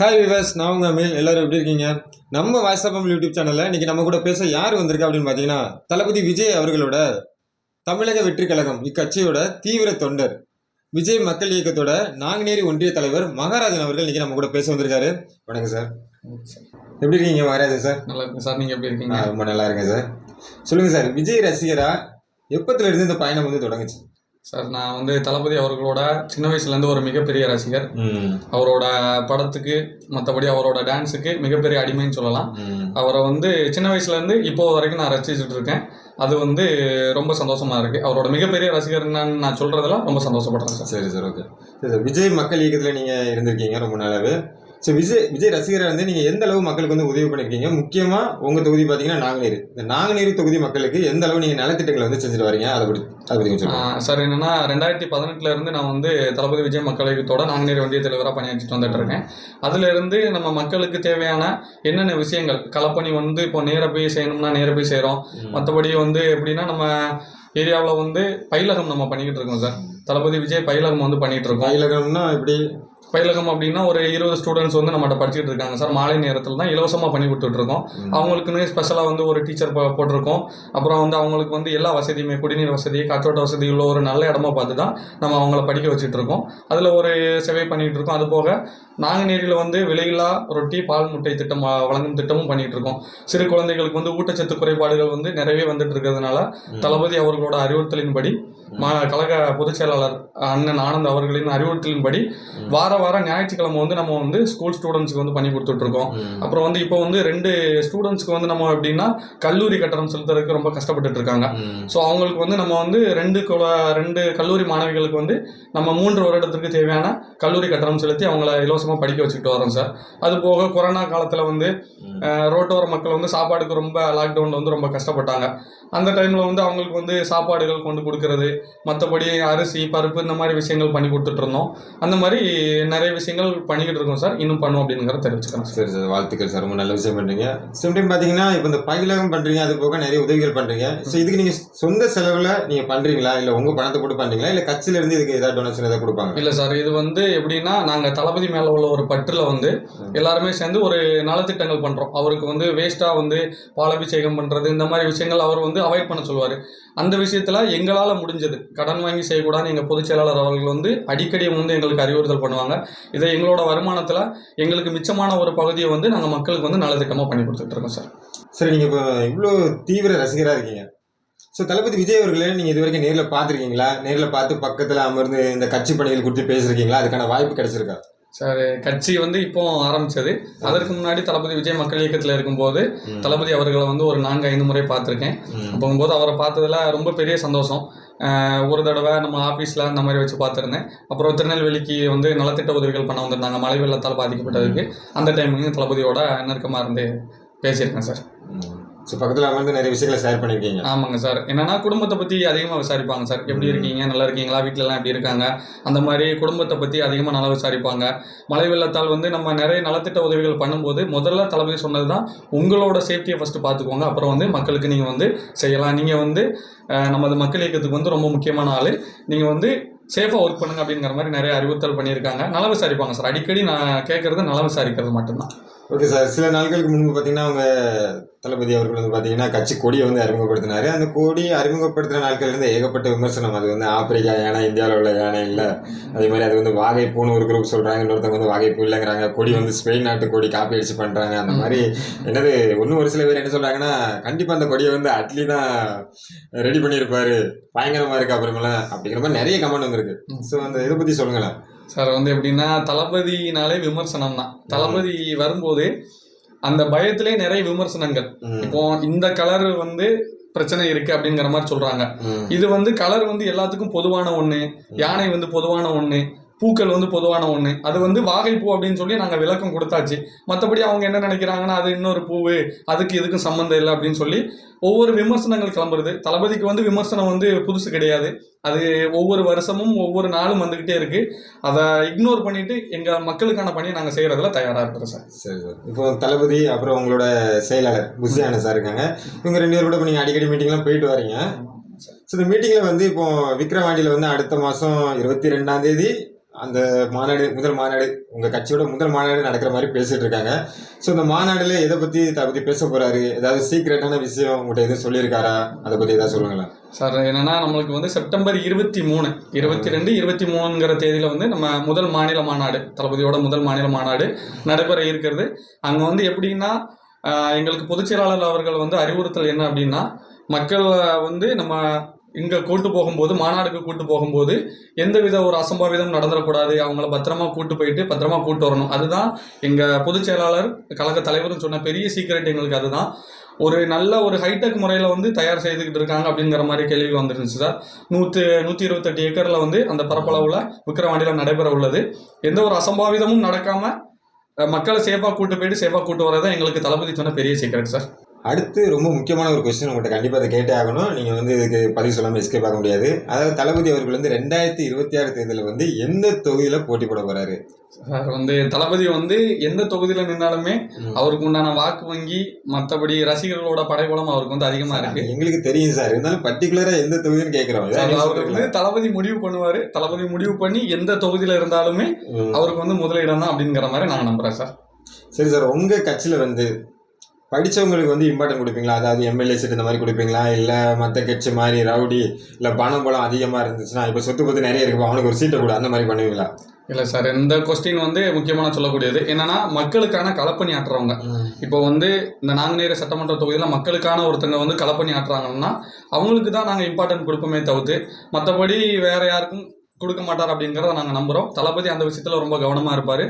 Hi viewers நான் உங்கள் அமீல் எல்லாரும் எப்படி இருக்கீங்க? நம்ம வாய்ஸ் ஆஃப் யூடியூப் சேனலில் இன்னைக்கு நம்ம கூட பேச யார் வந்திருக்கா அப்படின்னு பார்த்தீங்கன்னா தளபதி விஜய் அவர்களோட தமிழக வெற்றி கழகம் இக்கட்சியோட தீவிர தொண்டர் விஜய் மக்கள் இயக்கத்தோட நாங்குநேரி ஒன்றிய தலைவர் மகாராஜன் அவர்கள் இன்னைக்கு நம்ம கூட பேச வந்திருக்காரு. வணக்கம் சார். எப்படி இருக்கீங்க மகாராஜன் சார்? நல்லா இருக்கு சார். நீங்க எப்படி இருக்கீங்க? ரொம்ப நல்லா இருக்கேன் சார். சொல்லுங்கள் சார் விஜய் ரசிகரா எப்பத்துல இருந்து இந்த பயணம் வந்து தொடங்குச்சு? சார் நான் வந்து தளபதி அவர்களோட சின்ன வயசுல இருந்து ஒரு மிகப்பெரிய ரசிகர். அவரோட படத்துக்கு மற்றபடி அவரோட டான்ஸுக்கு மிகப்பெரிய அடிமைன்னு சொல்லலாம். அவரை வந்து சின்ன வயசுல இருந்து இப்போ வரைக்கும் நான் ரசிச்சுட்டு இருக்கேன். அது வந்து ரொம்ப சந்தோஷமா இருக்கு. அவரோட மிகப்பெரிய ரசிகர் என்னன்னு நான் சொல்றதுல ரொம்ப சந்தோஷப்படுறேன் சார். சரி சார் ஓகே. சரி சார் விஜய் மக்கள் இயக்கத்தில் நீங்கள் இருந்திருக்கீங்க ரொம்ப நாளாவே. ஸோ விஜய் விஜய் ரசிகராக வந்து நீங்கள் எந்த அளவு மக்களுக்கு வந்து உதவி பண்ணியிருக்கீங்க முக்கியமாக உங்கள் தொகுதி பார்த்தீங்கன்னா நாங்குநேரி. இந்த நாங்குநேரி தொகுதி மக்களுக்கு எந்த அளவு நீங்கள் நலத்திட்டங்களை வந்து செஞ்சுட்டு வரீங்க? அதை பற்றி அதை பற்றி கொஞ்சம் சார் என்னன்னா ரெண்டாயிரத்தி பதினெட்டுல இருந்து நான் வந்து தளபதி விஜய் மக்கள் இயக்கத்தோட நாங்குநேரி ஒன்றிய தலைவராக பணியாற்றிட்டு வந்துட்டு இருக்கேன். அதுல இருந்து நம்ம மக்களுக்கு தேவையான என்னென்ன விஷயங்கள்? களப்பணி வந்து இப்போ நேர போய் செய்யணும்னா நேர போய் செய்கிறோம். மற்றபடி வந்து எப்படின்னா நம்ம ஏரியாவில் வந்து பயிலகம் நம்ம பண்ணிக்கிட்டு இருக்கோம் சார். தளபதி விஜய் பயிலகம் வந்து பண்ணிட்டு இருக்கோம். பயிலகம்னா எப்படி? பயிலகம் அப்படின்னா ஒரு இருபது ஸ்டூடெண்ட்ஸ் வந்து நம்மகிட்ட படிச்சுட்டு இருக்காங்க. சார் மாலை நேரத்தில் தான் இலவசமாக பண்ணி கொடுத்துட்டு இருக்கோம் ம். அவங்களுக்குன்னு ஸ்பெஷலாக வந்து ஒரு டீச்சர் போட்டிருக்கோம். அப்புறம் வந்து அவங்களுக்கு வந்து எல்லா வசதியுமே குடிநீர் வசதி காற்றோட்ட வசதி உள்ள ஒரு நல்ல இடமா பார்த்து தான் நம்ம அவங்கள படிக்க வச்சுட்டு இருக்கோம் அதில் ஒரு சேவை பண்ணிட்டு இருக்கோம் அது போக நாங்குநேரியில் வந்து விலையில்லா ரொட்டி பால் முட்டை திட்டம் வழங்கும் திட்டமும் பண்ணிட்டு இருக்கோம் சிறு குழந்தைகளுக்கு வந்து ஊட்டச்சத்து குறைபாடுகள் வந்து நிறையவே வந்துட்டு இருக்கிறதுனால. தளபதி அவர்களோட அறிவுறுத்தலின்படி கழக பொதுச் செயலாளர் அண்ணன் ஆனந்த் அவர்களின் அறிவுறுத்தலின்படி. வார வாரம் ஞாயிற்றுக்கிழமை வந்து நம்ம வந்து ஸ்கூல் ஸ்டூடெண்ட்ஸ்க்கு வந்து பண்ணி கொடுத்துட்டு இருக்கோம் ம். அப்புறம் வந்து இப்போ வந்து ரெண்டு ஸ்டூடெண்ட்ஸ்க்கு வந்து நம்ம எப்படின்னா கல்லூரி கட்டணம் செலுத்துறதுக்கு ரொம்ப கஷ்டப்பட்டுட்டு இருக்காங்க. ஸோ அவங்களுக்கு வந்து நம்ம வந்து ரெண்டு குல- ரெண்டு கல்லூரி மாணவிகளுக்கு வந்து நம்ம மூன்று வருடத்திற்கு தேவையான கல்லூரி கட்டணம் செலுத்தி அவங்கள இலவசமாக படிக்க வச்சுக்கிட்டு வரோம் சார் அது போக கொரோனா காலத்தில் வந்து ரோட்டோர மக்கள் வந்து சாப்பாடுக்கு ரொம்ப லாக்டவுனில் வந்து ரொம்ப கஷ்டப்பட்டாங்க அந்த டைமில் வந்து அவங்களுக்கு வந்து சாப்பாடுகள் கொண்டு கொடுக்கறது மற்றபடி அரிசி பருப்பு இந்த மாதிரி விஷயங்கள் பண்ணி கொடுத்துட்டு இருந்தோம் அந்த மாதிரி நிறைய விஷயங்கள் பண்ணிக்கிட்டு இருக்கோம் சார். இன்னும் பண்ணுவோம் அப்படிங்கிறத தெரிவிச்சுக்கிறேன். சார் சரி வாழ்த்துக்கள் சார். ரொம்ப நல்ல விஷயம் பண்ணுறீங்க சேம் டைம் பார்த்தீங்கன்னா இப்போ இந்த பயிலகம் பண்ணுறீங்க அது போக நிறைய உதவிகள் பண்ணுறீங்க ஸோ இதுக்கு நீங்கள் சொந்த செலவில் நீங்கள் பண்ணுறீங்களா இல்லை உங்கள் பணத்தை போட்டு பண்ணுறீங்களா இல்லை கட்சியிலேருந்து இதுக்கு ஏதாவது டொனேஷன் ஏதாவது கொடுப்பாங்க இல்லை சார் இது வந்து எப்படின்னா நாங்கள் தளபதி மேலே உள்ள ஒரு பற்றில் வந்து எல்லாருமே சேர்ந்து ஒரு நலத்திட்டங்கள் பண்ணுறோம் அவருக்கு வந்து வேஸ்ட்டாக வந்து பாலாபிஷேகம் பண்ணுறது இந்த மாதிரி விஷயங்கள் அவர் வந்து அவாய்ட் பண்ண சொல்லுவார். அந்த விஷயத்தில் எங்களால் முடிஞ்சது. கடன் வாங்கி செய்யக்கூடாதுன்னு எங்கள் பொதுச் செயலாளர் அவர்கள் வந்து அடிக்கடி வந்து எங்களுக்கு அறிவுறுத்தல் பண்ணுவாங்க. இதை எங்களோட வருமானத்தில் எங்களுக்கு மிச்சமான ஒரு பகுதியை வந்து நாங்கள் மக்களுக்கு வந்து நலத்திட்டமாக பண்ணி கொடுத்துட்ருக்கோம் சார். சரி நீங்கள் இப்போ இவ்வளோ தீவிர ரசிகராக இருக்கீங்க. ஸோ தளபதி விஜய் அவர்களே நீங்கள் இது வரைக்கும் நேரில் பார்த்துருக்கீங்களா? நேரில் பார்த்து பக்கத்தில் அமர்ந்து இந்த கட்சி பணிகள் குறித்து பேசியிருக்கீங்களா அதுக்கான வாய்ப்பு கிடைச்சிருக்கா? சார் கட்சி வந்து இப்போ ஆரம்பிச்சது. அதற்கு முன்னாடி தளபதி விஜய் மக்கள் இயக்கத்தில் இருக்கும்போது. தளபதி அவர்களை வந்து ஒரு நான்கு ஐந்து முறை பார்த்துருக்கேன். போகும்போது அவரை பார்த்ததுல ரொம்ப பெரிய சந்தோஷம். ஒரு தடவை நம்ம ஆஃபீஸில் அந்த மாதிரி வச்சு பார்த்துருந்தேன். அப்புறம் திருநெல்வேலிக்கு வந்து நலத்திட்ட உதவிகள் பண்ண வந்திருந்தாங்க. மழை வெள்ளத்தால் பாதிக்கப்பட்டதுக்கு. அந்த டைமுக்கு தளபதியோட நெருக்கமாக இருந்து பேசியிருக்கேன் சார். ஸோ பக்கத்தில் அமர்ந்து நிறைய விஷயங்களை ஷேர் பண்ணியிருக்கீங்க ஆமாங்க சார். என்னன்னா குடும்பத்தை பற்றி அதிகமாக விசாரிப்பாங்க சார். எப்படி. இருக்கீங்க? நல்லா இருக்கீங்களா? வீட்ல எல்லாம் எப்படி இருக்காங்க? அந்த மாதிரி குடும்பத்தை பற்றி அதிகமாக நல்லா விசாரிப்பாங்க. மழை வெள்ளத்தால் வந்து நம்ம நிறைய நலத்திட்ட உதவிகள் பண்ணும்போது முதல்ல தளபதி சொன்னது தான் உங்களோட சேஃப்டியை ஃபஸ்ட்டு பார்த்துக்கோங்க அப்புறம் வந்து மக்களுக்கு நீங்கள் வந்து செய்யலாம். நீங்கள் வந்து நமது மக்கள் இயக்கத்துக்கு வந்து ரொம்ப முக்கியமான ஆள். நீங்கள் வந்து சேஃபாக ஒர்க் பண்ணுங்க அப்படிங்கிற மாதிரி நிறைய அறிவுறுத்தல் பண்ணியிருக்காங்க. நல்லா விசாரிப்பாங்க சார் அடிக்கடி நான் கேட்குறது நல்லா விசாரிக்கிறது மட்டும்தான். ஓகே சார் சில நாட்களுக்கு முன்பு பார்த்தீங்கன்னா அவங்க தளபதி அவர்கள் வந்து பார்த்தீங்கன்னா கட்சி கொடியை வந்து அறிமுகப்படுத்தினாரு. அந்த கொடி அறிமுகப்படுத்தின நாட்கள்லேருந்து ஏகப்பட்ட விமர்சனம். அது வந்து ஆப்பிரிக்கா யானை இந்தியாவில் உள்ள யானை இல்லை அதே மாதிரி அது வந்து வாகை பூன்னு ஒரு குரூப் சொல்கிறாங்க இன்னொருத்தவங்க வந்து வாகைப்பூ இல்லைங்கிறாங்க. கொடி வந்து ஸ்பெயின் நாட்டு கொடி காப்பி அடிச்சு பண்ணுறாங்க அந்த மாதிரி என்னது இன்னும் ஒரு சில பேர் என்ன சொல்கிறாங்கன்னா கண்டிப்பாக அந்த கொடியை வந்து அட்லி தான் ரெடி பண்ணியிருப்பாரு. பயங்கரமாக இருக்கு அப்புறமெல்லாம். அப்படிங்கிற மாதிரி நிறைய கமெண்ட் வந்து ம். ஸோ அந்த இதை பத்தி சொல்லுங்களேன். சார் வந்து எப்படின்னா தளபதினாலே விமர்சனம் தான். தளபதி வரும்போது அந்த பயத்திலே நிறைய விமர்சனங்கள். இப்போ இந்த கலர் வந்து பிரச்சனை இருக்கு அப்படிங்கிற மாதிரி சொல்றாங்க. இது வந்து கலர் வந்து எல்லாத்துக்கும் பொதுவான ஒண்ணு யானை வந்து பொதுவான ஒண்ணு பூக்கள் வந்து பொதுவான ஒண்ணு. அது வந்து வாகைப்பூ அப்படின்னு சொல்லி நாங்க விளக்கம் கொடுத்தாச்சு. மற்றபடி அவங்க என்ன நினைக்கிறாங்கன்னா அது இன்னொரு பூவு அதுக்கு இதுக்கும் சம்மந்தம் இல்லை அப்படின்னு சொல்லி ஒவ்வொரு விமர்சனங்கள் கிளம்புறது. தளபதிக்கு வந்து விமர்சனம் வந்து புதுசு கிடையாது. அது ஒவ்வொரு வருஷமும் ஒவ்வொரு நாளும் வந்துகிட்டே இருக்கு. அதை இக்னோர் பண்ணிட்டு எங்க மக்களுக்கான பணியை நாங்க செய்யறதுல தயாரா இருக்கிறோம் சார். சரி சார். இப்போ தளபதி அப்புறம் உங்களோட செயலாளர் புஷியான சார் இருக்காங்க. இவங்க ரெண்டு பேரும் கூட இப்போ நீங்கள் அடிக்கடி மீட்டிங்லாம் போயிட்டு வரீங்க. ஸோ இந்த மீட்டிங்கில் வந்து இப்போ விக்ரவாண்டியில் வந்து அடுத்த மாதம் இருபத்தி ரெண்டாம் தேதி அந்த மாநாடு முதல் மாநாடு உங்கள் கட்சியோட முதல் மாநாடு நடக்கிற மாதிரி பேசிட்டு இருக்காங்க. ஸோ இந்த மாநாடுல எதை பற்றி தளபதி பேச போகிறாரு ஏதாவது சீக்ரெட்டான விஷயம் உங்கள்கிட்ட எதுவும் சொல்லியிருக்காரா? அதை பற்றி ஏதாவது சொல்லுங்களேன். சார் என்னென்னா நம்மளுக்கு வந்து செப்டம்பர் இருபத்தி மூணு இருபத்தி ரெண்டு இருபத்தி மூணுங்கிற தேதியில் வந்து நம்ம முதல் மாநில மாநாடு தளபதியோட முதல் மாநில மாநாடு நடைபெற இருக்கிறது. அங்கே வந்து எப்படின்னா எங்களுக்கு பொதுச் செயலாளர் அவர்கள் வந்து அறிவுறுத்தல் என்ன அப்படின்னா மக்கள் வந்து நம்ம இங்கே கூட்டு போகும்போது மாநாடுக்கு கூட்டு போகும்போது எந்தவித ஒரு அசம்பாவிதம் நடந்துடக்கூடாது அவங்கள பத்திரமா கூட்டு போயிட்டு பத்திரமா கூட்டு வரணும். அதுதான் எங்கள் பொதுச் செயலாளர் கழக தலைவரும் சொன்ன பெரிய சீக்கிரட் எங்களுக்கு அதுதான். ஒரு நல்ல ஒரு ஹைடெக் முறையில் வந்து தயார் செய்துக்கிட்டு இருக்காங்க அப்படிங்கிற மாதிரி கேள்வி வந்துருந்துச்சு சார். நூற்று நூற்றி இருபத்தெட்டு ஏக்கரில் வந்து அந்த பரப்பளவில் விக்கிரவாண்டியில் நடைபெற உள்ளது. எந்த ஒரு அசம்பாவிதமும் நடக்காமல் மக்களை சேஃபாக கூட்டு போயிட்டு சேஃபாக கூட்டு வரதான் எங்களுக்கு தளபதி சொன்ன பெரிய சீக்கிரம் சார். அடுத்து ரொம்ப முக்கியமான ஒரு கொஸ்டின் உங்கள்கிட்ட கண்டிப்பாக அதை கேட்டே ஆகணும். நீங்கள் வந்து இதுக்கு பதில் சொல்லாமல் எஸ்கேப் ஆக முடியாது. அதாவது தளபதி அவர்கள் வந்து ரெண்டாயிரத்தி இருபத்தி ஆறு தேர்தலில் வந்து எந்த தொகுதியில் போட்டி போட போறாரு? சார் வந்து தளபதி வந்து எந்த தொகுதியில் நின்னாலுமே ம். அவருக்கு உண்டான வாக்கு வங்கி மற்றபடி ரசிகர்களோட படைபலம் அவருக்கு வந்து அதிகமாக இருக்கு. எங்களுக்கு தெரியும் சார். இருந்தாலும் பர்டிகுலராக எந்த தொகுதின்னு கேட்குறோம். சார், அவர் வந்து தளபதி முடிவு பண்ணுவாரு. தளபதி முடிவு பண்ணி எந்த தொகுதியில இருந்தாலுமே அவருக்கு வந்து முதலிடம் தான் அப்படிங்கிற மாதிரி நான் நம்புறேன் சார். சரி சார் உங்கள் கட்சியில் வந்து படிச்சவங்களுக்கு வந்து இம்பார்ட்டன்ட் கொடுப்பீங்களா? அதாவது எம்எல்ஏ சீட் இந்த மாதிரி கொடுப்பீங்களா? இல்லை மற்ற கட்சி மாதிரி ரவுடி இல்லை பணம் பலம் அதிகமாக இருந்துச்சுன்னா இப்போ சொத்து பத்து நிறைய இருக்கு அவனுக்கு ஒரு சீட்டை கொடு அந்த மாதிரி பண்ணுவீங்களா? இல்லை சார் இந்த கொஸ்டின் வந்து முக்கியமான சொல்லக்கூடியது. என்னன்னா மக்களுக்கான களப்பணி ஆட்டுறவங்க. இப்போ வந்து இந்த நாங்குநேர சட்டமன்ற தொகுதியில் மக்களுக்கான ஒருத்தங்க வந்து களப்பணி ஆட்டுறாங்கன்னா அவங்களுக்கு தான் நாங்கள் இம்பார்ட்டன்ட் கொடுப்போமே தவிர்த்து மற்றபடி வேற யாருக்கும் கொடுக்க மாட்டார் அப்படிங்கிறத நாங்கள் நம்புகிறோம் தளபதி அந்த விஷயத்தில் ரொம்ப கவனமாக இருப்பார்.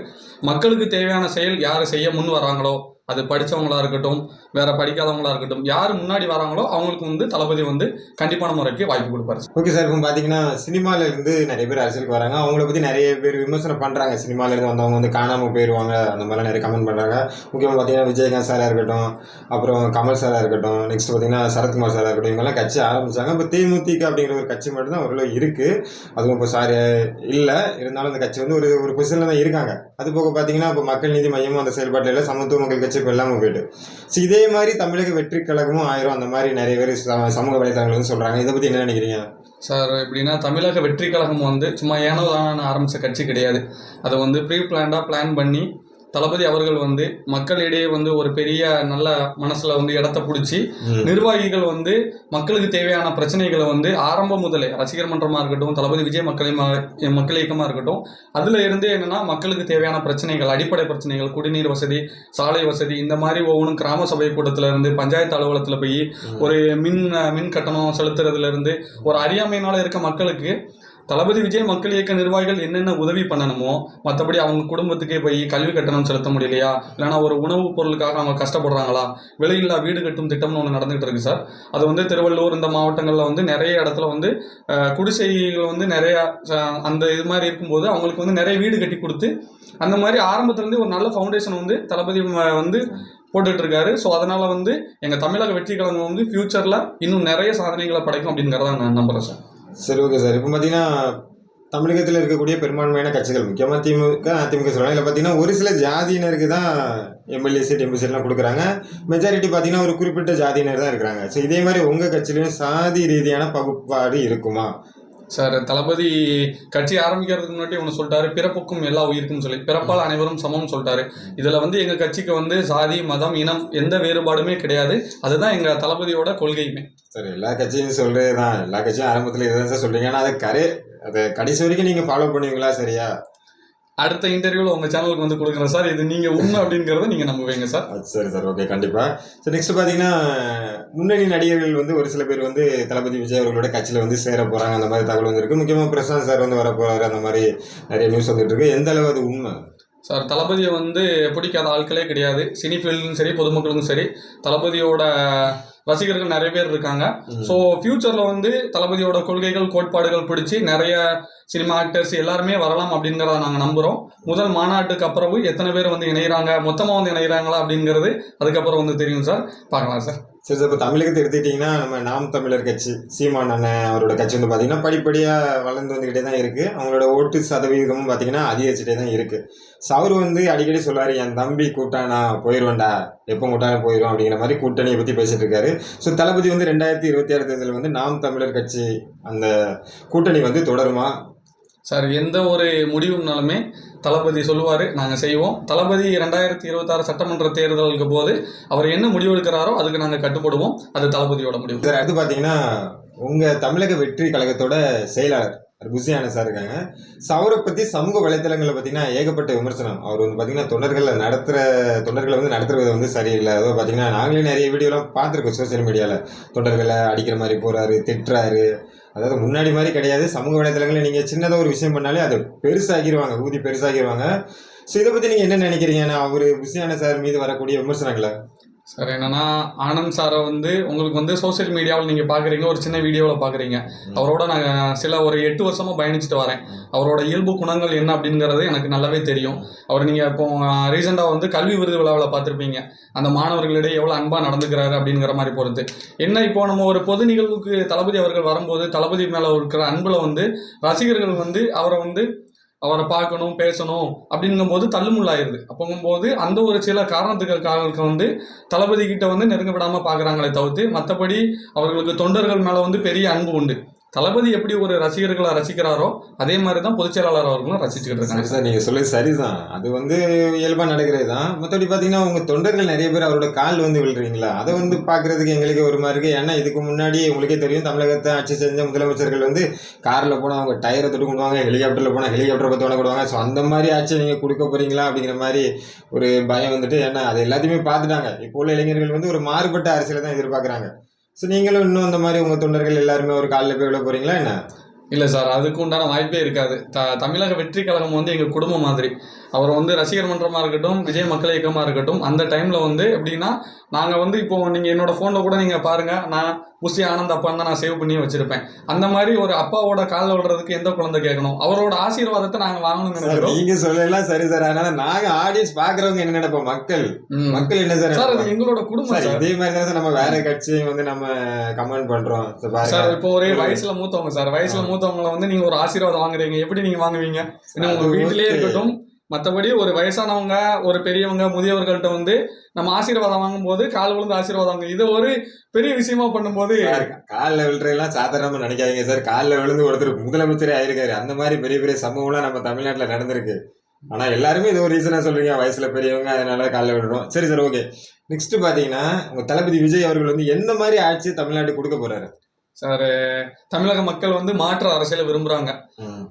மக்களுக்கு தேவையான செயல் யார் செய்ய முன் வராங்களோ அது படித்தவங்களாக இருக்கட்டும் வேற படிக்காதவங்களா இருக்கட்டும் யார் முன்னாடி வராங்களோ அவங்களுக்கு வந்து தளபதி வந்து கண்டிப்பான முறைக்கு வாய்ப்பு கொடுப்பாரு. ஓகே சார் இப்போ பார்த்தீங்கன்னா சினிமால இருந்து நிறைய பேர் அரசியலுக்கு வராங்க. அவங்கள பற்றி நிறைய பேர் விமர்சனம் பண்ணுறாங்க சினிமால இருந்து வந்தவங்க வந்து காணாமல் போயிடுவாங்க அந்த மாதிரிலாம் நிறைய கமெண்ட் பண்ணுறாங்க முக்கியமாக பாத்தீங்கன்னா விஜயகாந்த் சாராக இருக்கட்டும் அப்புறம் கமல் சாராக இருக்கட்டும் நெக்ஸ்ட் பாத்தீங்கன்னா சரத்குமார் சாராக இருக்கட்டும் இவங்கெல்லாம் கட்சி ஆரம்பிச்சாங்க. இப்போ தேமுதிக அப்படிங்கிற ஒரு கட்சி மட்டும் தான் ஓரளவு இருக்குது அதுவும் இப்போ சாரி இல்லை. இருந்தாலும் அந்த கட்சி வந்து ஒரு ஒரு பொசிஷனில் தான் இருக்காங்க. அது போக பார்த்தீங்கன்னா இப்போ மக்கள் நீதி மையமும் அந்த செயல்பாட்டில் சமத்துவ மக்கள் கட்சி இப்போ இல்லாமல் போயிட்டு. ஸோ இதே மாதிரி தமிழக வெற்றி கழகமும் ஆயிரும். அந்த மாதிரி நிறைய பேர் ச- சமூக வலைதளங்கள்னு சொல்கிறாங்க இதை பற்றி என்ன நினைக்கிறீங்க? சார் எப்படின்னா தமிழக வெற்றி கழகம் வந்து சும்மா ஏனோ தான் ஆரம்பித்த கட்சி கிடையாது. அதை வந்து ப்ரீ பிளான்டாக பிளான் பண்ணி தளபதி அவர்கள் வந்து மக்களிடையே வந்து ஒரு பெரிய நல்ல மனசில் வந்து இடத்த பிடிச்சி. நிர்வாகிகள் வந்து மக்களுக்கு தேவையான பிரச்சனைகளை வந்து ஆரம்பம் முதலே ரசிகர் மன்றமாக இருக்கட்டும் தளபதி விஜய் மக்கள் மக்கள் இயக்கமாக இருக்கட்டும் அதில் இருந்தே என்னன்னா மக்களுக்கு தேவையான பிரச்சனைகள் அடிப்படை பிரச்சனைகள் குடிநீர் வசதி சாலை வசதி இந்த மாதிரி ஒவ்வொன்றும் கிராம சபை கூட்டத்தில் இருந்து பஞ்சாயத்து அலுவலகத்தில் போய் ஒரு மின் மின் கட்டணம் செலுத்துறதுல இருந்து ஒரு அறியாமையினால இருக்க மக்களுக்கு தளபதி விஜய் மக்கள் இயக்க நிர்வாகிகள் என்னென்ன உதவி பண்ணணுமோ மற்றபடி அவங்க குடும்பத்துக்கே போய் கல்வி கட்டணம் செலுத்த முடியலையா? இல்லைனா ஒரு உணவுப் பொருளுக்காக அவங்க கஷ்டப்படுறாங்களா? விலையில்லா வீடு கட்டும் திட்டம்னு ஒன்று நடந்துகிட்டு இருக்கு சார். அது வந்து திருவள்ளூர் இந்த மாவட்டங்களில் வந்து நிறைய இடத்துல வந்து குடிசைகள் வந்து நிறைய அந்த இது மாதிரி இருக்கும்போது அவங்களுக்கு வந்து நிறைய வீடு கட்டி கொடுத்து அந்த மாதிரி ஆரம்பத்துலேருந்தே ஒரு நல்ல ஃபவுண்டேஷன் வந்து தளபதி வந்து போட்டுட்டு இருக்காரு. ஸோ அதனால வந்து எங்கள் தமிழக வெற்றி கழகம் வந்து ஃபியூச்சரில் இன்னும் நிறைய சாதனைகளை படைக்கும் அப்படிங்கிறத நான் நம்புகிறேன் சார். சரி ஓகே சார் இப்போ பார்த்தீங்கன்னா தமிழகத்தில் இருக்கக்கூடிய பெரும்பான்மையான கட்சிகள் முக்கியமாக திமுக அதிமுக சொல்லலாம் இல்லை பார்த்தீங்கன்னா ஒரு சில ஜாதியினருக்கு தான் எம்எல்ஏ சீட் எம்பி சீட்லாம் கொடுக்குறாங்க. மெஜாரிட்டி பார்த்தீங்கன்னா ஒரு குறிப்பிட்ட ஜாதியினர் தான் இருக்கிறாங்க. ஸோ இதே மாதிரி உங்கள் கட்சியிலையும் சாதி ரீதியான பகுப்பாடு இருக்குமா? சார் தளபதி கட்சி ஆரம்பிக்கிறதுக்கு முன்னாடி ஒன்று சொல்லிட்டாரு பிறப்புக்கும் எல்லா உயிருக்கும் சொல்லி பிறப்பால் அனைவரும் சமம்னு சொல்லிட்டாரு. இதில் வந்து எங்கள் கட்சிக்கு வந்து சாதி மதம் இனம் எந்த வேறுபாடுமே கிடையாது. அதுதான் எங்கள் தளபதியோட கொள்கையுமே. சார் எல்லா கட்சியும் சொல்கிறது தான் எல்லா கட்சியும் ஆரம்பத்தில் இதுதான் சார் சொல்கிறீங்க ஆனால் அதை கரு அதை கடைசி வரைக்கும் நீங்கள் ஃபாலோ பண்ணுவீங்களா சரியா? அடுத்த இன்டர்வியூவில் உங்கள் சேனலுக்கு வந்து கொடுக்குறேன் சார். இது நீங்கள் உண்மை அப்படிங்கிறத நீங்கள் நம்புவீங்க சார். சரி சார். ஓகே கண்டிப்பாக ஸோ நெக்ஸ்ட் பார்த்தீங்கன்னா முன்னணி நடிகர்கள் வந்து ஒரு சில பேர் வந்து தளபதி விஜய் அவர்களோட கட்சியில் வந்து சேர போகிறாங்க அந்த மாதிரி தகவல் வந்திருக்கு. முக்கியமாக பிரசாந்த் சார் வந்து வர போகிறாரு அந்த மாதிரி நிறைய நியூஸ் வந்துட்டு இருக்கு. எந்த அளவு அது உண்மை? சார் தளபதியை வந்து பிடிக்காத ஆட்களே கிடையாது. சினி ஃபீல்டும் சரி பொதுமக்களுக்கும் சரி. தளபதியோட ரசிகர்கள் நிறைய பேர் இருக்காங்க. ஸோ ஃபியூச்சரில் வந்து தளபதியோட கொள்கைகள் கோட்பாடுகள் பிடிச்சி நிறைய சினிமா ஆக்டர்ஸ் எல்லாருமே வரலாம் அப்படிங்கிறத நாங்கள் நம்புகிறோம் முதல் மாநாட்டுக்கு அப்புறம் எத்தனை பேர் வந்து இணைகிறாங்க மொத்தமாக வந்து இணைகிறாங்களா அப்படிங்கிறது அதுக்கப்புறம் வந்து தெரியும் சார். பார்க்கலாம் சார். சரி சார் இப்போ தமிழகத்தை எடுத்துக்கிட்டிங்கன்னா நம்ம நாம் தமிழர் கட்சி சீமான் அண்ணன் அவரோட கட்சி வந்து பார்த்தீங்கன்னா படிப்படியாக வளர்ந்து வந்துக்கிட்டே தான் இருக்குது அவங்களோட ஓட்டு சதவீதமும் பார்த்தீங்கன்னா அதிகரிச்சுட்டே தான் இருக்குது ஸோ வந்து அடிக்கடி சொல்லுவார் என் தம்பி கூட்டானா போயிடுவேன்டா எப்போ கூட்டாலும் போயிடும் அப்படிங்கிற மாதிரி கூட்டணியை பற்றி பேசிட்டு இருக்காரு. ஸோ தளபதி வந்து ரெண்டாயிரத்தி இருபத்தி ஆறு தேர்தலில் வந்து நாம் தமிழர் கட்சி அந்த கூட்டணி வந்து தொடருமா? சார் எந்த ஒரு முடிவுனாலுமே தளபதி சொல்லுவார் நாங்கள் செய்வோம். தளபதி ரெண்டாயிரத்தி இருபத்தாறு சட்டமன்ற தேர்தலுக்கு போது அவர் என்ன முடிவு எடுக்கிறாரோ அதுக்கு நாங்கள் கட்டுப்படுவோம். அது தளபதியோட முடிவு. சார் அடுத்து பார்த்தீங்கன்னா உங்கள் தமிழக வெற்றி கழகத்தோட செயலாளர் புசியான சார் இருக்காங்க. ஸோ அவரை பற்றி சமூக வலைத்தளங்களில் பார்த்தீங்கன்னா ஏகப்பட்ட விமர்சனம். அவர் வந்து பார்த்தீங்கன்னா தொண்டர்களை நடத்துகிற தொண்டர்களை வந்து நடத்துகிற விதம் வந்து சரியில்லை. அதோ பார்த்தீங்கன்னா நாங்களே நிறைய வீடியோலாம் பார்த்துருக்கோம் சோஷியல் மீடியாவில் தொண்டர்களை அடிக்கிற மாதிரி போகிறாரு திட்டுறாரு. அதாவது முன்னாடி மாதிரி கிடையாது. சமூக வலைதளங்களில் நீங்கள் சின்னதாக ஒரு விஷயம் பண்ணாலே அது பெருசாகிடுவாங்க ஊதி பெருசாகிடுவாங்க ஸோ இதை பற்றி நீங்கள் என்ன நினைக்கிறீங்க நான் ஒரு புசியான சார் மீது வரக்கூடிய விமர்சனங்களை. சார் என்னன்னா ஆனந்த் சாரை வந்து உங்களுக்கு வந்து சோஷியல் மீடியாவில் நீங்கள் பார்க்குறீங்க ஒரு சின்ன வீடியோவில் பார்க்குறீங்க அவரோட நான் சில ஒரு எட்டு வருஷமாக பயணிச்சுட்டு வரேன். அவரோட இயல்பு குணங்கள் என்ன அப்படிங்கிறது எனக்கு நல்லாவே தெரியும். அவர் நீங்கள் இப்போ ரீசெண்டாக வந்து கல்வி விருது விழாவில் பார்த்துருப்பீங்க. அந்த மாணவர்களிடையே எவ்வளோ அன்பாக நடந்துக்கிறாரு அப்படிங்கிற மாதிரி பொறுத்து. என்ன இப்போ நம்ம ஒரு பொது நிகழ்வுக்கு தளபதி அவர்கள் வரும்போது தளபதி மேலே இருக்கிற அன்பில் வந்து ரசிகர்கள் வந்து அவரை வந்து அவரை பார்க்கணும் பேசணும் அப்படிங்கும்போது தள்ளுமுள்ளாயிருது. அப்போங்கும்போது அந்த ஒரு சில காரணத்துக்காக வந்து தளபதி கிட்ட வந்து நெருங்கப்படாமல் பார்க்குறாங்களே தவிர்த்து மற்றபடி அவர்களுக்கு தொண்டர்கள் மேலே வந்து பெரிய அன்பு உண்டு. தளபதி எப்படி ஒரு ரசிகர்களை ரசிக்கிறாரோ அதே மாதிரி தான் பொதுச் செயலாளர் அவர்களும் ரசிச்சுக்கிட்டு இருக்காங்க. சார் நீங்கள் சொல்லி சரிதான். அது வந்து இயல்பாக நடக்கிறது தான் மற்றபடி பார்த்தீங்கன்னா உங்கள் தொண்டர்கள் நிறைய பேர் அவரோட கால் வந்து விழுறீங்களா? அதை வந்து பார்க்குறதுக்கு எங்களுக்கு ஒரு மாதிரி இருக்குது ஏன்னா இதுக்கு முன்னாடி உங்களுக்கே தெரியும் தமிழகத்தை ஆட்சி செஞ்ச முதலமைச்சர்கள் வந்து காரில் போனால் அவங்க டயரை தொட்டு கொண்டுவாங்க ஹெலிகாப்டரில் போனால் ஹெலிகாப்டரை பற்றி வணக்கிடுவாங்க ஸோ அந்த மாதிரி ஆட்சி நீங்கள் கொடுக்க போகிறீங்களா அப்படிங்கிற மாதிரி ஒரு பயம் வந்துட்டு ஏன்னா அது எல்லாத்தையுமே பார்த்துட்டாங்க. இப்போ உள்ள இளைஞர்கள் வந்து ஒரு மாறுபட்ட அரசியலை தான் எதிர்பார்க்குறாங்க. ஸோ நீங்களும் இன்னும் அந்த மாதிரி உங்கள் தொண்டர்கள் எல்லாருமே ஒரு காலில் போய் விட போகிறீங்களா என்ன? இல்லை சார் அதுக்கு உண்டான வாய்ப்பே இருக்காது. த தமிழக வெற்றி கழகம் வந்து எங்கள் குடும்பம் மாதிரி. அவர் வந்து ரசிகர் மன்றமாக இருக்கட்டும் விஜய் மக்கள் இயக்கமாக இருக்கட்டும் அந்த டைமில் வந்து எப்படின்னா நாங்கள் வந்து இப்போ நீங்கள் என்னோட ஃபோனில் கூட நீங்கள் பாருங்கள் நான் புசி ஆனந்த் அப்பான்னு தான் நான் சேவ் பண்ணி வச்சுருப்பேன். அந்த மாதிரி ஒரு அப்பாவோட காலில் விடுறதுக்கு எந்த குழந்தை கேட்கணும்? அவரோட ஆசீர்வாதத்தை நாங்கள் வாங்கணும்னு சார் நினைக்கிறோம். நீங்க சொல்லலாம் சரி சார். அதனால நாங்க ஆடியன்ஸ் பாக்குறவங்க என்ன நினைப்போம்? மக்கள். மக்கள் என்ன சார் சார் அது? எங்களோட குடும்பம் சார் இதே மாதிரி தான் நம்ம வேற கட்சியும் வந்து நம்ம கமெண்ட் பண்றோம். சார் இப்போ ஒரே வயசுல மூத்தவங்க சார். வயசுல மூத்தவங்கள வந்து நீங்க ஒரு ஆசீர்வாதம் வாங்குறீங்க. எப்படி நீங்க வாங்குவீங்க? உங்க வீட்டிலேயே. இருக்கட்டும் மற்றபடி ஒரு வயசானவங்க ஒரு பெரியவங்க முதியவர்கள்ட்ட வந்து நம்ம ஆசீர்வாதம் வாங்கும்போது கால் விழுந்து ஆசீர்வாதம் இது ஒரு பெரிய விஷயமா பண்ணும்போது சார் காலில் விழுறதெல்லாம் சாதாரணமா நினைக்காதீங்க சார். காலில் விழுந்து ஒருத்தர் முதலமைச்சரே ஆயிருக்காரு. அந்த மாதிரி பெரிய பெரிய சம்பவம்லாம் நம்ம தமிழ்நாட்டில் நடந்திருக்கு. ஆனா எல்லாருமே இது ஒரு ரீசனா சொல்றீங்க. வயசுல பெரியவங்க அதனால காலைல விடுறோம் சரி சார் ஓகே நெக்ஸ்ட் பாத்தீங்கன்னா உங்க தளபதி விஜய் அவர்கள் வந்து எந்த மாதிரி ஆட்சி தமிழ்நாட்டுக்கு கொடுக்க போறாரு? சார் தமிழக மக்கள் வந்து மாற்று அரசியலை விரும்புறாங்க.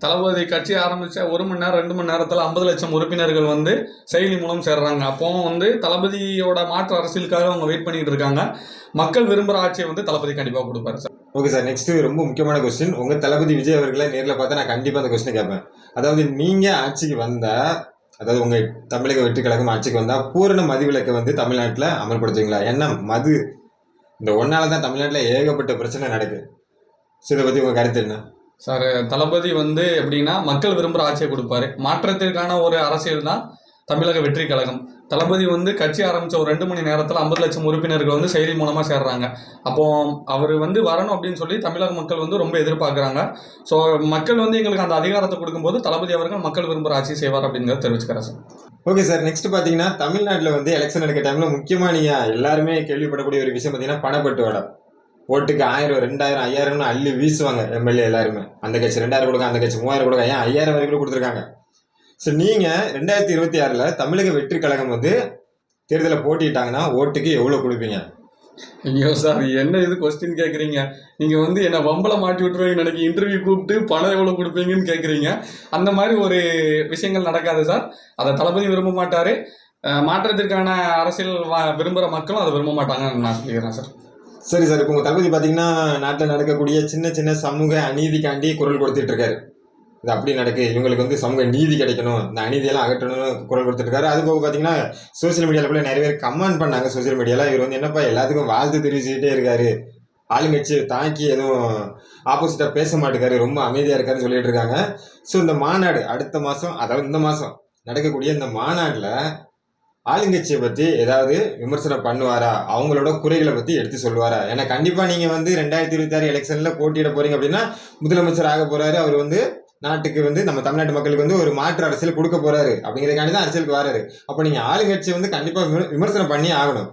தளபதி கட்சி ஆரம்பிச்ச ஒரு மணி நேரம் ரெண்டு மணி நேரத்தில் ஐம்பது லட்சம் உறுப்பினர்கள் வந்து செயலி மூலம் சேர்றாங்க. அப்போ வந்து தளபதியோட மாற்று அரசியலுக்காக அவங்க வெயிட் பண்ணிட்டு இருக்காங்க. மக்கள் விரும்புகிற ஆட்சியை வந்து தளபதி கண்டிப்பாக கொடுப்பாரு சார். ஓகே சார் நெக்ஸ்ட் ரொம்ப முக்கியமான கொஸ்டின் உங்க தளபதி விஜய் அவர்களை நேர்ல பார்த்தா நான் கண்டிப்பா அந்த கொஸ்டின் கேட்பேன் அதாவது நீங்க ஆட்சிக்கு வந்தா அதாவது உங்க தமிழக வெற்றி கழகம் ஆட்சிக்கு வந்தா பூரண மதுவிலக்கை வந்து தமிழ்நாட்டில் அமல்படுத்துவீங்களா? என்ன மது இந்த ஒன்னால தான் தமிழ்நாட்டில் ஏகப்பட்ட பிரச்சனை நடக்குது ஸோ இதை பத்தி கருத்து என்ன? சார் தளபதி வந்து எப்படின்னா மக்கள் விரும்புகிற ஆட்சியை கொடுப்பாரு. மாற்றத்திற்கான ஒரு அரசியல் தான் தமிழக வெற்றி கழகம். தளபதி வந்து கட்சி ஆரம்பிச்ச ஒரு ரெண்டு மணி நேரத்தில் ஐம்பது லட்சம் உறுப்பினர்கள் வந்து செயலி மூலமாக சேர்றாங்க. அப்போ அவர் வந்து வரணும் அப்படின்னு சொல்லி தமிழக மக்கள் வந்து ரொம்ப எதிர்பார்க்குறாங்க. ஸோ மக்கள் வந்து எங்களுக்கு அந்த அதிகாரத்தை கொடுக்கும்போது தளபதி அவர்கள் மக்கள் விரும்புகிற ஆட்சி செய்வார் அப்படிங்கிறத தெரிவிச்சுக்கிறேன் சார். ஓகே சார் நெக்ஸ்ட் பார்த்தீங்கன்னா தமிழ்நாட்டில் வந்து எலெக்ஷன் எடுக்க டைமில் முக்கியமாக நீங்கள் எல்லாருமே கேள்விப்படக்கூடிய ஒரு விஷயம் பார்த்தீங்கன்னா பணப்பட்டுவாடை. ஓட்டுக்கு ஆயிரம் ரெண்டாயிரம் ஐயாயிரம்னு அள்ளி வீசுவாங்க எம்எல்ஏ எல்லாருமே. அந்த கட்சி ரெண்டாயிரம் கொடுக்க அந்த கட்சி மூவாயிரம் கொடுக்க ஏன் ஐயாயிரம் வரைக்கும் கொடுத்துருக்காங்க? ஸோ நீங்கள் ரெண்டாயிரத்தி இருபத்தி ஆறில் தமிழக வெற்றி கழகம் வந்து தேர்தலில் போட்டிட்டாங்கன்னா ஓட்டுக்கு எவ்வளோ கொடுப்பீங்க? ஐயோ சார் என்ன இது கொஸ்டின் கேட்குறீங்க நீங்கள் வந்து என்னை வம்பல மாட்டி விட்டுருவீங்கன்னு நினைக்க இன்டர்வியூ கூப்பிட்டு பணம் எவ்வளோ கொடுப்பீங்கன்னு கேட்குறீங்க அந்த மாதிரி ஒரு விஷயங்கள் நடக்காது சார். அதை தளபதி விரும்ப மாட்டார். மாற்றத்திற்கான அரசியல் வா- விரும்புகிற மக்களும் அதை விரும்ப மாட்டாங்கன்னு நான் சொல்லிக்கிறேன் சார். சரி சார் இப்போ உங்கள் தளபதி பார்த்தீங்கன்னா நாட்டில் நடக்கக்கூடிய சின்ன சின்ன சமூக அநீதிக்காண்டி குரல் கொடுத்துட்டு இருக்காரு. இது அப்படி நடக்கு. இவங்களுக்கு வந்து சமூக நீதி கிடைக்கணும். இந்த அநீதியெல்லாம் அகற்றணும்னு குரல் கொடுத்துருக்காரு இருக்காரு அது போக பார்த்தீங்கன்னா சோஷியல் மீடியாவில் கூட நிறைய பேர் கமெண்ட் பண்ணாங்க சோஷியல் மீடியாவில் இவர் வந்து என்னப்பா எல்லாத்துக்கும் வாழ்த்து தெரிவிச்சுக்கிட்டே இருக்காரு. ஆளுங்கட்சி தாக்கி எதுவும் ஆப்போசிட்டாக பேச மாட்டேங்காரு ரொம்ப அமைதியாக இருக்காருன்னு சொல்லிட்டு இருக்காங்க. ஸோ இந்த மாநாடு அடுத்த மாதம் அதாவது இந்த மாதம் நடக்கக்கூடிய இந்த மாநாட்டில் ஆளுங்கட்சியை பற்றி ஏதாவது விமர்சனம் பண்ணுவாரா? அவங்களோட குறைகளை பற்றி எடுத்து சொல்லுவாரா? ஏன்னா கண்டிப்பாக நீங்கள் வந்து ரெண்டாயிரத்தி இருபத்தி ஆறு போட்டியிட போகிறீங்க அப்படின்னா முதலமைச்சர் ஆக போகிறாரு அவர் வந்து நாட்டுக்கு வந்து நம்ம தமிழ்நாட்டு மக்களுக்கு வந்து ஒரு மாற்று அரசியல் கொடுக்க போறாரு. அப்படிங்கிறதுக்காண்டி தான் அரசியலுக்கு வராரு. அப்போ நீங்க ஆளுங்கட்சியை வந்து கண்டிப்பா விமர்சனம் பண்ணி ஆகணும்.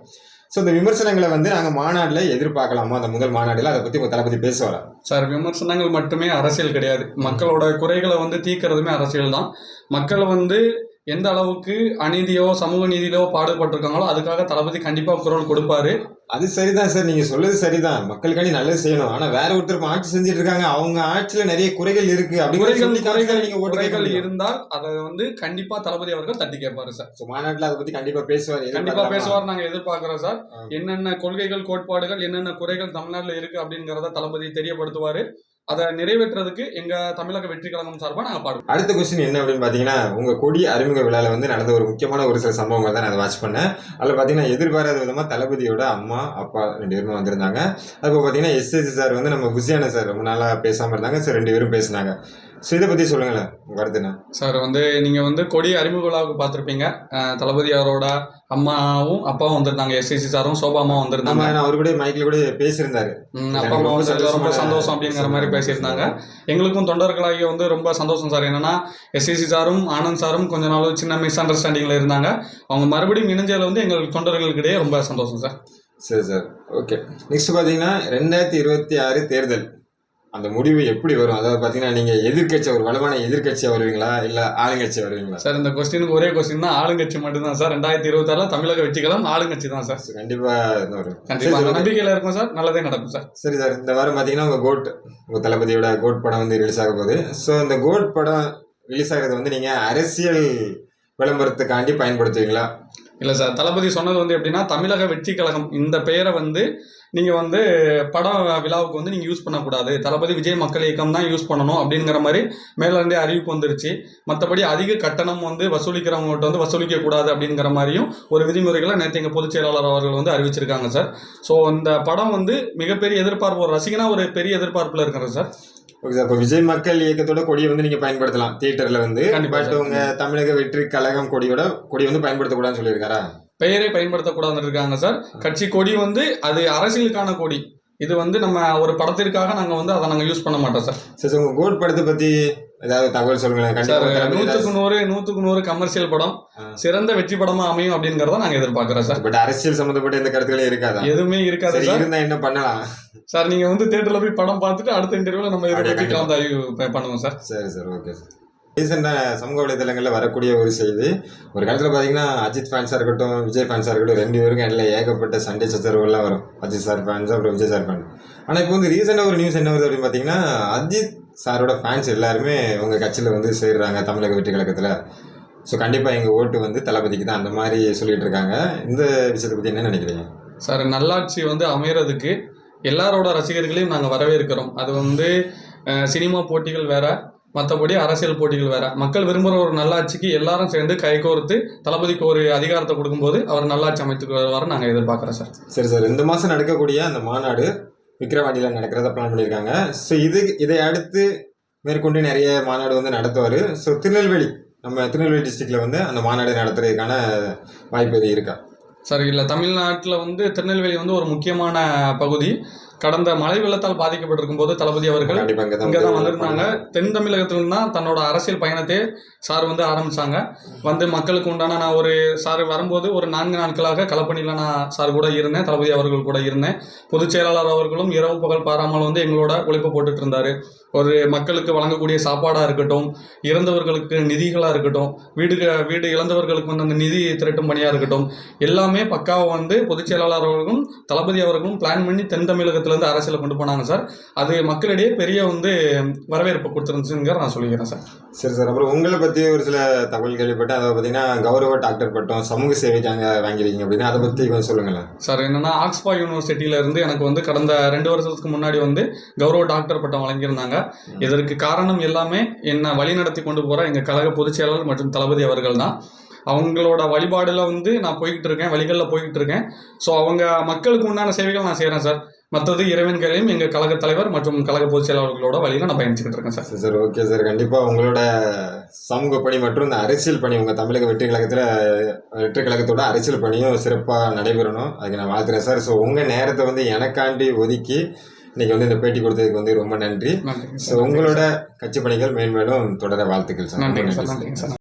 ஸோ இந்த விமர்சனங்களை வந்து நாங்கள் மாநாட்டில் எதிர்பார்க்கலாமா? அந்த முதல் மாநாட்டில் அதை பற்றி உங்கள் தளபதி பேசுவாரா? சார் விமர்சனங்கள் மட்டுமே அரசியல் கிடையாது. மக்களோட குறைகளை வந்து தீர்க்கறதுமே அரசியல் தான். மக்கள் வந்து எந்த அளவுக்கு அநீதியோ சமூக நீதியிலோ பாடுபட்டிருக்காங்களோ அதுக்காக தளபதி கண்டிப்பா குரல் கொடுப்பாரு. அது சரிதான் சார். நீங்க சொல்றது சரிதான். மக்களுக்காண்டி நல்லது செய்யணும். ஆனா வேற ஒருத்தர் ஆட்சி செஞ்சுட்டு இருக்காங்க அவங்க ஆட்சியில நிறைய குறைகள் இருக்கு அப்படிங்கிற குறைகள் சொல்லி குறைகள். இருந்தால் அதை வந்து கண்டிப்பா தளபதி அவர்கள் தட்டி கேட்பாரு சார். So, மாநாட்டுல அதை பத்தி கண்டிப்பா பேசுவார் கண்டிப்பா பேசுவார் நாங்க எதிர்பார்க்கிறோம் சார். என்னென்ன கொள்கைகள் கோட்பாடுகள் என்னென்ன குறைகள் தமிழ்நாட்டுல இருக்கு அப்படிங்கறத தளபதி தெரியப்படுத்துவாரு. அதை நிறைவேற்றுறதுக்கு எங்க தமிழக வெற்றி கழகம் சார்பா நாங்கள் பாடுவோம். அடுத்த கொஸ்டின் என்ன அப்படின்னு பார்த்தீங்கன்னா உங்க கொடி அறிமுக விழாவில் வந்து நடந்த ஒரு முக்கியமான ஒரு சில சம்பவங்கள் தான் நான் வாட்ச் பண்ணேன். அதில் பார்த்தீங்கன்னா எதிர்பாராத விதமாக தளபதியோட அம்மா அப்பா ரெண்டு பேருமே வந்திருந்தாங்க. அதுக்கு பார்த்தீங்கன்னா எஸ்எஸ்சி சார் வந்து நம்ம குசியான சார் ரொம்ப நாளாக பேசாமல் இருந்தாங்க. சார் ரெண்டு பேரும் பேசினாங்க. ஸோ இதை பத்தி சொல்லுங்களேன் கருத்து என்ன? சார் வந்து நீங்க வந்து கொடி அறிமுக விழாவுக்கு பார்த்திருப்பீங்க தளபதி அவரோட அம்மாவும் அப்பாவும் வந்திருந்தாங்க எஸ்ஐசி சாரும் சோபா அம்மா வந்திருந்தாங்க. அவர் கூட மைக்ல கூட பேசியிருந்தாரு. அப்பா அம்மா வந்து ரொம்ப சந்தோஷம் அப்படிங்கிற மாதிரி பேசியிருந்தாங்க. எங்களுக்கும் தொண்டர்களாகி வந்து ரொம்ப சந்தோஷம் சார். என்னன்னா எஸ்சிசி சாரும் ஆனந்த் சாரும் கொஞ்ச நாள் சின்ன மிஸ் அண்டர்ஸ்டாண்டிங்கில் இருந்தாங்க. அவங்க மறுபடியும் இணைஞ்சதில் வந்து எங்கள் தொண்டர்களுக்கிடையே ரொம்ப சந்தோஷம் சார். சரி சார் ஓகே. நெக்ஸ்ட் பார்த்தீங்கன்னா ரெண்டாயிரத்தி இருபத்தி ஆறு தேர்தல். அந்த முடிவு எப்படி வரும்? அதாவது பார்த்தீங்கன்னா நீங்கள் எதிர்க்கட்சி ஒரு வலுவான எதிர்க்கட்சியாக வருவீங்களா? இல்லை ஆளுங்கட்சி வருவீங்களா? சார் இந்த கொஸ்டினுக்கு ஒரே கொஸ்டின் தான் ஆளுங்கட்சி மட்டும்தான் சார். ரெண்டாயிரத்தி இருபத்தாறுல தமிழக வெற்றிகளும் ஆளுங்கட்சி தான் சார். கண்டிப்பாக. நம்பிக்கையில இருக்கும் சார். நல்லதே நடக்கும் சார். சரி சார் இந்த வாரம் பார்த்தீங்கன்னா உங்கள் கோட் உங்கள் தளபதியோட கோட் படம் வந்து ரிலீஸ் ஆக போகுது. ஸோ இந்த கோட் படம் ரிலீஸ் ஆகிறது வந்து நீங்கள் அரசியல் விளம்பரத்துக்காண்டி பயன்படுத்துவீங்களா? இல்லை சார் தளபதி சொன்னது வந்து எப்படின்னா தமிழக வெற்றி கழகம் இந்த பெயரை வந்து நீங்கள் வந்து படம் விழாவுக்கு வந்து நீங்கள் யூஸ் பண்ணக்கூடாது. தளபதி விஜய் மக்கள் இயக்கம் தான் யூஸ் பண்ணணும் அப்படிங்கிற மாதிரி மேலேருந்தே அறிவிப்பு வந்துருச்சு. மற்றபடி அதிக கட்டணம் வந்து வசூலிக்கிறவங்ககிட்ட வந்து வசூலிக்கக்கூடாது அப்படிங்கிற மாதிரியும் ஒரு விதிமுறைகளை நேற்று எங்கள் பொதுச் செயலாளர் அவர்கள் வந்து அறிவிச்சிருக்காங்க சார். ஸோ இந்த படம் வந்து மிகப்பெரிய எதிர்பார்ப்பு ஒரு ரசிகனாக ஒரு பெரிய எதிர்பார்ப்பில் இருக்கிறேன் சார். ஓகே சார் இப்போ விஜய் மக்கள் இயக்கத்தோட கொடியை வந்து நீங்கள் பயன்படுத்தலாம். தியேட்டரில் வந்து. கண்டிப்பா பட். உங்கள் தமிழக வெற்றி கழகம் கொடியோட கொடி வந்து பயன்படுத்தக்கூடாதுன்னு சொல்லியிருக்காரா? பெயரை பயன்படுத்தக்கூடாதுன்னு இருக்காங்க சார் கட்சி கொடி வந்து அது அரசியலுக்கான கொடி. இது வந்து நம்ம ஒரு படத்திற்காக நாங்கள் வந்து அதை நாங்கள் யூஸ் பண்ண மாட்டோம் சார் சரி சார் உங்கள் கோட் படத்தை பற்றி ஏதாவது தகவல் சொல்லுங்களேன். சார் நூற்றுக்கு நூறு நூற்றுக்கு நூறு கமர்ஷியல் படம். சிறந்த வெற்றி படமா அமையும் அப்படிங்கறத நாங்க எதிர்பார்க்கிறோம் சார் பட் அரசியல் சம்பந்தப்பட்ட எந்த கருத்துக்களே இருக்காதா? எதுவுமே இருக்காது சரி சார் இருந்தா என்ன பண்ணலாம்? சார் நீங்க வந்து தேட்டர்ல போய் படம் பார்த்துட்டு அடுத்த இன்டர்வியூல நம்ம இதை அப்படியே பத்தி கண்டிப்பா. கலந்து அறிவு ப- பண்ணுவோம் சார் சரி சார் ஓகே சார் ரீசெண்டாக சமூக வலைதளங்களில் வரக்கூடிய ஒரு செய்தி. ஒரு காலத்தில் பார்த்தீங்கன்னா அஜித் ஃபேன்ஸாக இருக்கட்டும் விஜய் ஃபேன்ஸாக இருக்கட்டும் ரெண்டு பேருக்கும் இடையில ஏகப்பட்ட சண்டை சச்சரவுகள்லாம் வரும். அஜித் சார் ஃபேன்ஸ் அப்புறம் விஜய் சார் ஃபேன் ஆனால் இப்போ வந்து ரீசெண்டாக ஒரு நியூஸ் என்ன வருது அப்படின்னு பார்த்தீங்கன்னா அஜித் சாரோட ஃபேன்ஸ் எல்லாருமே உங்கள் கட்சியில் வந்து சேர்றாங்க தமிழக வெற்றி கழகத்தில். ஸோ கண்டிப்பாக எங்கள் ஓட்டு வந்து தளபதிக்கு தான் அந்த மாதிரி சொல்லிட்டு இருக்காங்க. இந்த விஷயத்தை பற்றி என்ன நினைக்கிறீங்க? சார் நல்லாட்சி வந்து அமைகிறதுக்கு எல்லாரோட ரசிகர்களையும் நாங்கள் வரவேற்கிறோம். அது வந்து சினிமா போட்டிகள் வேற மற்றபடி அரசியல் போட்டிகள் வேற. மக்கள் விரும்புகிற ஒரு நல்லாட்சிக்கு எல்லாரும் சேர்ந்து கைகோர்த்து தளபதிக்கு ஒரு அதிகாரத்தை கொடுக்கும்போது அவர் நல்லாட்சி அமைத்துக்கு வருவார் நாங்கள் எதிர்பார்க்குறோம் சார். சரி சார் இந்த மாதம் நடக்கக்கூடிய அந்த மாநாடு விக்ரவாண்டியில் நடக்கிறத பிளான் பண்ணியிருக்காங்க. ஸோ இது இதை அடுத்து மேற்கொண்டு நிறைய மாநாடு வந்து நடத்துவார். ஸோ திருநெல்வேலி நம்ம திருநெல்வேலி டிஸ்ட்ரிக்ட்ல வந்து அந்த மாநாடு நடத்துறதுக்கான வாய்ப்பு எதுவும் இருக்கா? சார் இல்லை தமிழ்நாட்டில் வந்து திருநெல்வேலி வந்து ஒரு முக்கியமான பகுதி. கடந்த மழை வெள்ளத்தால் பாதிக்கப்பட்டிருக்கும் போது தளபதி அவர்கள் இங்கே தான் வந்திருந்தாங்க. தென் தமிழகத்துல தான் தன்னோட அரசியல் பயணத்தை சார் வந்து ஆரம்பிச்சாங்க. வந்து மக்களுக்கு உண்டான நான் ஒரு சார் வரும்போது ஒரு நான்கு நாட்களாக களப்பணியில் நான் சார் கூட இருந்தேன். தளபதி அவர்கள் கூட இருந்தேன். பொதுச் செயலாளர் அவர்களும் இரவு பகல் பாராமல் வந்து எங்களோட உழைப்பு போட்டுட்டு இருந்தாரு ஒரு மக்களுக்கு வழங்கக்கூடிய சாப்பாடாக இருக்கட்டும் இறந்தவர்களுக்கு நிதிகளாக இருக்கட்டும் வீடு வீடு இழந்தவர்களுக்கு வந்து அந்த நிதி திரட்டும் பணியாக இருக்கட்டும் எல்லாமே பக்காவாக வந்து பொதுச் செயலாளர் அவர்களும் தளபதி அவர்களும் பிளான் பண்ணி தென் தமிழகத்திலேருந்து அரசியலை கொண்டு போனாங்க சார். அது மக்களிடையே பெரிய வந்து வரவேற்பு கொடுத்துருந்துச்சுங்கிற நான் சொல்லிக்கிறேன் சார். சரி சார் அப்புறம் உங்களை பற்றி ஒரு சில தகவல் கேள்விப்பட்டேன் அதை பார்த்தீங்கன்னா கௌரவ டாக்டர் பட்டம் சமூக சேவைக்காக வாங்கியிருக்கீங்க அப்படின்னா அதை பற்றி கொஞ்சம் சொல்லுங்களேன். சார் என்னன்னா ஆக்ஸ்பா யூனிவர்சிட்டியில இருந்து எனக்கு வந்து கடந்த ரெண்டு வருஷத்துக்கு முன்னாடி வந்து கௌரவ டாக்டர் பட்டம் வழங்கியிருந்தாங்க. இதற்கு காரணம் எல்லாமே என்ன வழிநடத்தி கொண்டு போற எங்க கழக பொதுச் செயலாளர் மற்றும் தளபதி அவர்கள் தான். அவங்களோட வழிபாடுல வந்து நான் போய்கிட்டு இருக்கேன் வழிகளில் போய்கிட்டு இருக்கேன். ஸோ அவங்க மக்களுக்கு உண்டான சேவைகள் நான் செய்கிறேன் சார். மற்றது இறைவன் கையிலையும் எங்கள் கழக தலைவர் மற்றும் கழக பொதுச் செயலாளர்களோட வழியில நான் பயணிச்சுக்கிட்டு இருக்கேன் சார். சரி ஓகே சார். கண்டிப்பாக உங்களோட சமூக பணி மற்றும் இந்த அரசியல் பணி உங்கள் தமிழக வெற்றி கழகத்தில் வெற்றி கழகத்தோட அரசியல் பணியும் சிறப்பாக நடைபெறணும். அதுக்கு நான் வாழ்த்துறேன் சார். ஸோ உங்கள் நேரத்தை வந்து எனக்காண்டி ஒதுக்கி இன்னைக்கு வந்து இந்த பேட்டி கொடுத்ததுக்கு வந்து ரொம்ப நன்றி. ஸோ உங்களோட கட்சி பணிகள் மேன்மேலும் தொடர வாழ்த்துக்கள் சார். நன்றிங்க சார். நன்றி நன்றிங்க சார்.